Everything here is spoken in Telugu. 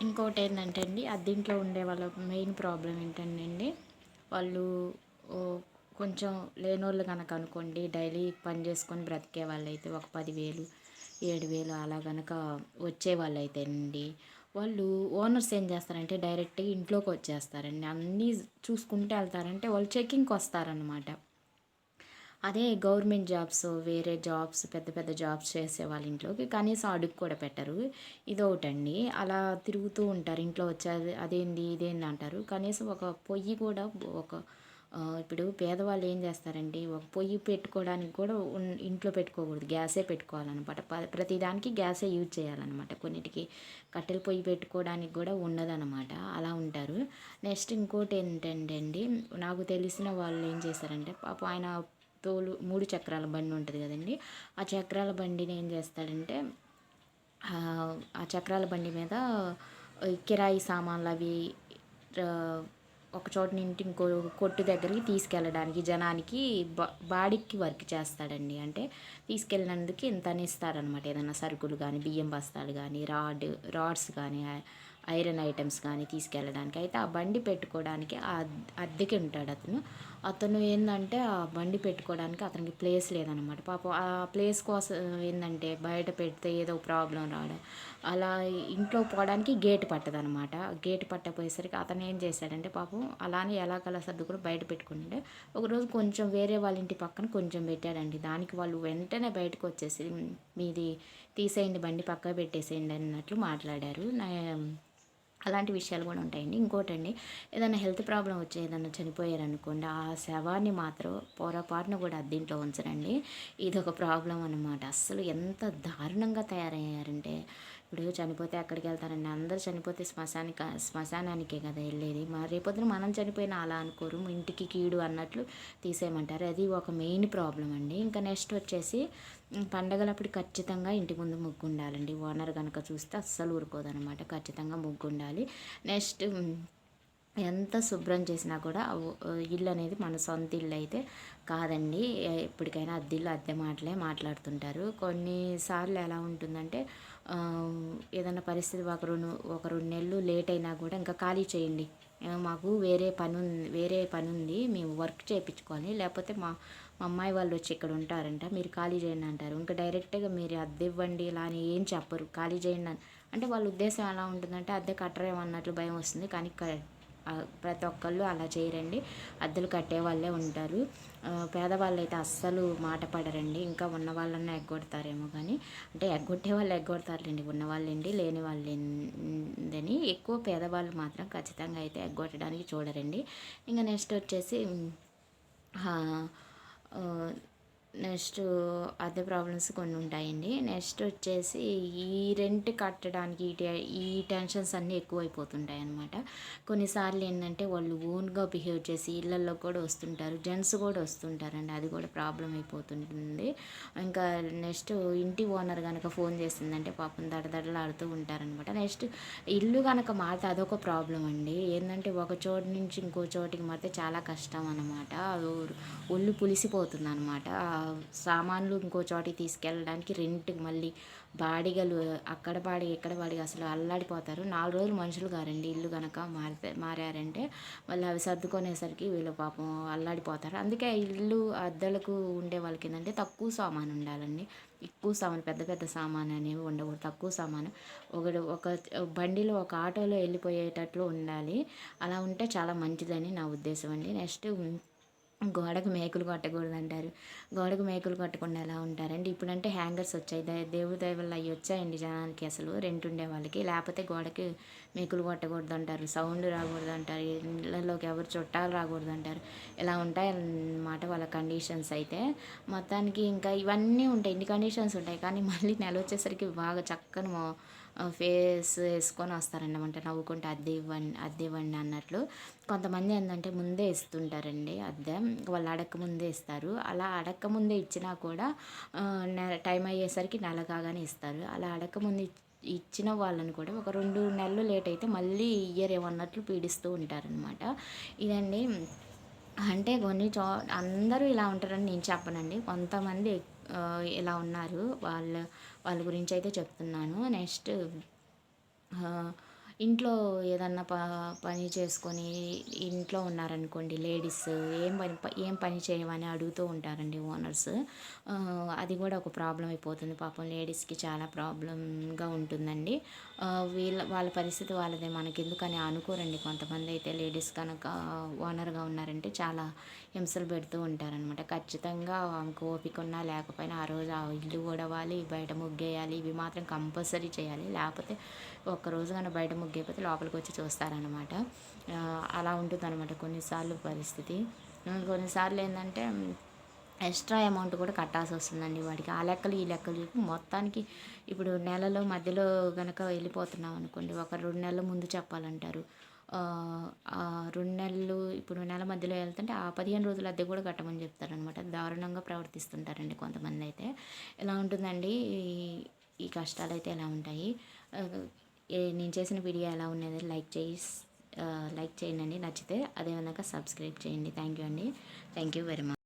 ఇంకోటి ఏంటంటే అండి అద్దీంట్లో ఉండే వాళ్ళ మెయిన్ ప్రాబ్లం ఏంటంటే అండి వాళ్ళు కొంచెం లేనోళ్ళు కనుక అనుకోండి డైలీ పని చేసుకొని బ్రతికే వాళ్ళైతే ఒక పదివేలు ఏడు వేలు అలా కనుక వచ్చే వాళ్ళైతే అండి వాళ్ళు ఓనర్స్ ఏం చేస్తారంటే డైరెక్ట్గా ఇంట్లోకి వచ్చేస్తారండి అన్నీ చూసుకుంటూ వెళ్తారంటే వాళ్ళు చెకింగ్కి వస్తారనమాట అదే గవర్నమెంట్ జాబ్స్ వేరే జాబ్స్ పెద్ద పెద్ద జాబ్స్ చేసే వాళ్ళ ఇంట్లోకి కనీసం అడుగు కూడా పెట్టరు. ఇదొకటండి అలా తిరుగుతూ ఉంటారు. ఇంట్లో వచ్చేది అదేంది ఇదేంది అంటారు. కనీసం ఒక పొయ్యి కూడా ఒక ఇప్పుడు పేదవాళ్ళు ఏం చేస్తారండి ఒక పొయ్యి పెట్టుకోవడానికి కూడా ఉన్- ఇంట్లో పెట్టుకోకూడదు. గ్యాసే పెట్టుకోవాలన్నమాట. ప్రతిదానికి గ్యాసే యూజ్ చేయాలన్నమాట. కొన్నిటికి కట్టెల పొయ్యి పెట్టుకోవడానికి కూడా ఉండదన్నమాట అలా ఉంటారు. నెక్స్ట్ ఇంకోటి ఏంటంటే అండి నాకు తెలిసిన వాళ్ళు ఏం చేశారంటే పాప ఆయన తోలు మూడు చక్రాల బండి ఉంటుంది కదండి. ఆ చక్రాల బండిని ఏం చేస్తాడంటే ఆ చక్రాల బండి మీద కిరాయి సామాన్లు అవి ఒక చోట నుండి ఇంకో కొట్టు దగ్గరికి తీసుకెళ్ళడానికి జనానికి బా బాడీకి వర్క్ చేస్తాడండి. అంటే తీసుకెళ్ళినందుకు ఇంత అని ఇస్తారనమాట ఏదైనా సరుకులు కానీ బియ్యం బస్తాలు కానీ రాడ్ రాడ్స్ కానీ ఐరన్ ఐటమ్స్ కానీ తీసుకెళ్ళడానికి. అయితే ఆ బండి పెట్టుకోవడానికి ఆ అద్దెకి ఉంటాడు అతను. అతను ఏంటంటే ఆ బండి పెట్టుకోవడానికి అతనికి ప్లేస్ లేదనమాట. పాపం ఆ ప్లేస్ కోసం ఏంటంటే బయట పెడితే ఏదో ప్రాబ్లం రావడం. అలా ఇంట్లో పోవడానికి గేట్ పట్టదనమాట. గేట్ పట్టపోయేసరికి అతను ఏం చేశాడంటే పాపం అలానే ఎలా కలా సర్దుకుని బయట పెట్టుకుంటే ఒకరోజు కొంచెం వేరే వాళ్ళ ఇంటి పక్కన కొంచెం పెట్టాడండి. దానికి వాళ్ళు వెంటనే బయటకు వచ్చేసి మీది తీసేయండి బండి పక్క పెట్టేసేయండి అన్నట్లు మాట్లాడారు. నా అలాంటి విషయాలు కూడా ఉంటాయండి. ఇంకోటండి ఏదైనా హెల్త్ ప్రాబ్లం వచ్చి ఏదైనా చనిపోయారనుకోండి ఆ శవాన్ని మాత్రం పొరపాటున కూడా అద్దీంట్లో ఉంచరండి. ఇది ఒక ప్రాబ్లం అనమాట అస్సలు ఎంత దారుణంగా తయారయ్యారంటే ఇప్పుడు చనిపోతే అక్కడికి వెళ్తారండి. అందరూ చనిపోతే శ్మశానిక శ్మశానానికే కదా వెళ్ళేది. మరి రేపొద్దున మనం చనిపోయినా అలా అనుకోరు. ఇంటికి కీడు అన్నట్లు తీసేయమంటారు. అది ఒక మెయిన్ ప్రాబ్లం అండి. ఇంకా నెక్స్ట్ వచ్చేసి పండగలప్పుడు ఖచ్చితంగా ఇంటి ముందు ముగ్గు ఉండాలండి ఓనర్ కనుక చూస్తే అస్సలు ఊరుకోదనమాట. ఖచ్చితంగా ముగ్గు ఉండాలి నెక్స్ట్ ఎంత శుభ్రం చేసినా కూడా ఇల్లు అనేది మన సొంత ఇల్లు అయితే కాదండి. ఎప్పటికైనా ఎప్పటికైనా అద్దెల్లు అద్దె మాటలే మాట్లాడుతుంటారు. కొన్నిసార్లు ఎలా ఉంటుందంటే ఏదైనా పరిస్థితి ఒక రెండు ఒక రెండు నెలలు లేట్ అయినా కూడా ఇంకా ఖాళీ చేయండి. మాకు వేరే పని ఉంది వేరే పని ఉంది మేము వర్క్ చేయించుకోవాలి లేకపోతే మా మా అమ్మాయి వాళ్ళు వచ్చి ఇక్కడ ఉంటారంట మీరు ఖాళీ చేయండి అంటారు. ఇంకా డైరెక్ట్గా మీరు అద్దె ఇవ్వండి ఇలా అని ఏం చెప్పరు. ఖాళీ చేయండి అని అంటే వాళ్ళ ఉద్దేశం ఎలా ఉంటుందంటే అద్దె కట్టరేమో అన్నట్లు భయం వస్తుంది కానీ క- ప్రతి ఒక్కళ్ళు అలా చేయరండి. అద్దెలు కట్టే వాళ్ళే ఉంటారు. పేదవాళ్ళు అయితే అస్సలు మాట పడరండి. ఇంకా ఉన్న వాళ్ళన్నా ఎగ్గొడతారేమో కానీ అంటే ఎగ్గొట్టే వాళ్ళు ఎగ్గొడతారులేండి. ఉన్నవాళ్ళండి లేని వాళ్ళని ఎక్కువ పేదవాళ్ళు మాత్రం ఖచ్చితంగా అయితే ఎగ్గొట్టడానికి చూడరండి. ఇంకా నెక్స్ట్ వచ్చేసి నెక్స్ట్ అదే ప్రాబ్లమ్స్ కొన్ని ఉంటాయండి. నెక్స్ట్ వచ్చేసి ఈ రెంట్ కట్టడానికి ఈ టె- ఈ టెన్షన్స్ అన్నీ ఎక్కువైపోతుంటాయి అనమాట కొన్నిసార్లు ఏంటంటే వాళ్ళు ఓన్గా బిహేవ్ చేసి ఇళ్ళల్లో కూడా వస్తుంటారు. జెంట్స్ కూడా వస్తుంటారండి. అది కూడా ప్రాబ్లం అయిపోతుంటుంది. ఇంకా నెక్స్ట్ ఇంటి ఓనర్ కనుక ఫోన్ చేసిందంటే పాపం దడదడలాడుతూ ఉంటారనమాట నెక్స్ట్ ఇల్లు కనుక మారితే అదొక ప్రాబ్లం అండి. ఏంటంటే ఒక చోటు నుంచి ఇంకో చోటికి మారితే చాలా కష్టం అనమాట ఒళ్ళు పులిసిపోతుంది అనమాట సామాన్లు ఇంకో చోటికి తీసుకెళ్ళడానికి రెంట్కి మళ్ళీ బాడిగలు అక్కడ బాడిగ ఇక్కడ బాడిగ అసలు అల్లాడిపోతారు. నాలుగు రోజులు మనుషులు గారండి ఇల్లు కనుక మారితే మారారంటే మళ్ళీ అవి సర్దుకునేసరికి వీళ్ళు పాపం అల్లాడిపోతారు. అందుకే ఇల్లు అద్దెలకు ఉండే వాళ్ళకి ఏంటంటే తక్కువ సామాన్ ఉండాలండి. ఎక్కువ సామాను పెద్ద పెద్ద సామాన్ అనేవి ఉండకూడదు. తక్కువ సామాను. ఒకడు ఒక బండిలో ఒక ఆటోలో వెళ్ళిపోయేటట్లు ఉండాలి. అలా ఉంటే చాలా మంచిదని నా ఉద్దేశం అండి. నెక్స్ట్ గోడకు మేకులు కొట్టకూడదు అంటారు గోడకు మేకులు కొట్టకుండా ఎలా ఉంటారండి? ఇప్పుడంటే హ్యాంగర్స్ వచ్చాయి. దేవుడి దయ వల్ల అవి వచ్చాయండి జనానికి అసలు. రెంట్ ఉండే వాళ్ళకి. లేకపోతే గోడకి మేకులు కొట్టకూడదు అంటారు సౌండ్ రాకూడదు అంటారు ఇళ్ళలోకి ఎవరు చుట్టాలు రాకూడదు అంటారు ఇలా ఉంటాయి అన్నమాట వాళ్ళ కండిషన్స్ అయితే. మొత్తానికి ఇంకా ఇవన్నీ ఉంటాయి. ఇన్ని కండిషన్స్ ఉంటాయి. కానీ మళ్ళీ నెల వచ్చేసరికి బాగా చక్కని ఫేస్ వేసుకొని వస్తారన్నమాట. నవ్వుకుంటే అద్దె ఇవ్వండి అద్దె ఇవ్వండి అన్నట్లు. కొంతమంది ఏంటంటే ముందే ఇస్తుంటారండి అద్దె. వాళ్ళు అడక్క ముందే ఇస్తారు. అలా అడక్క ముందే ఇచ్చినా కూడా టైం అయ్యేసరికి నెల కాగానే ఇస్తారు. అలా అడక్క ముందు ఇచ్చిన వాళ్ళని కూడా ఒక రెండు నెలలు లేట్ అయితే మళ్ళీ ఇయర్ ఏమన్నట్లు పీడిస్తూ ఉంటారనమాట ఇదండి. అంటే కొన్ని చో అందరూ ఇలా ఉంటారని నేను చెప్పనండి. కొంతమంది ఇలా ఉన్నారు. వాళ్ళు వాళ్ళ గురించి అయితే చెప్తున్నాను. నెక్స్ట్ ఇంట్లో ఏదన్నా ప పని చేసుకొని ఇంట్లో ఉన్నారనుకోండి లేడీస్ ఏం పని ఏం పని చేయమని అడుగుతూ ఉంటారండి ఓనర్స్. అది కూడా ఒక ప్రాబ్లం అయిపోతుంది. పాపం లేడీస్కి చాలా ప్రాబ్లంగా ఉంటుందండి. వీళ్ళ వాళ్ళ పరిస్థితి వాళ్ళదే మనకెందుకని అనుకోరండి. కొంతమంది అయితే లేడీస్ కనుక ఓనర్గా ఉన్నారంటే చాలా హింసలు పెడుతూ ఉంటారనమాట ఖచ్చితంగా ఆమెకు ఓపిక ఉన్నా లేకపోయినా ఆ రోజు ఆ ఇల్లు గొడవాలి బయట ముగ్గేయాలి ఇవి మాత్రం కంపల్సరీ చేయాలి. లేకపోతే ఒక్కరోజు కన్నా బయట ముగ్గు మొగ్గైపోతే లోపలికి వచ్చి చూస్తారనమాట అలా ఉంటుందన్నమాట కొన్నిసార్లు పరిస్థితి. కొన్నిసార్లు ఏంటంటే ఎక్స్ట్రా అమౌంట్ కూడా కట్టాల్సి వస్తుందండి వాడికి. ఆ లెక్కలు ఈ లెక్కలు మొత్తానికి ఇప్పుడు నెలలో మధ్యలో కనుక వెళ్ళిపోతున్నాం అనుకోండి ఒక రెండు నెలల ముందు చెప్పాలంటారు. రెండు నెలలు ఇప్పుడు నెల మధ్యలో వెళ్తుంటే ఆ పదిహేను రోజులు అద్దె కూడా కట్టమని చెప్తారనమాట దారుణంగా ప్రవర్తిస్తుంటారండి కొంతమంది అయితే. ఇలా ఉంటుందండి? ఈ- కష్టాలు అయితే ఎలా ఉంటాయి? నేను చేసిన వీడియో ఎలా ఉన్నది లైక్ చేయి లైక్ చేయండి నచ్చితే. అదేవిధంగా సబ్స్క్రైబ్ చేయండి. థ్యాంక్ యూ అండి. Thank you very much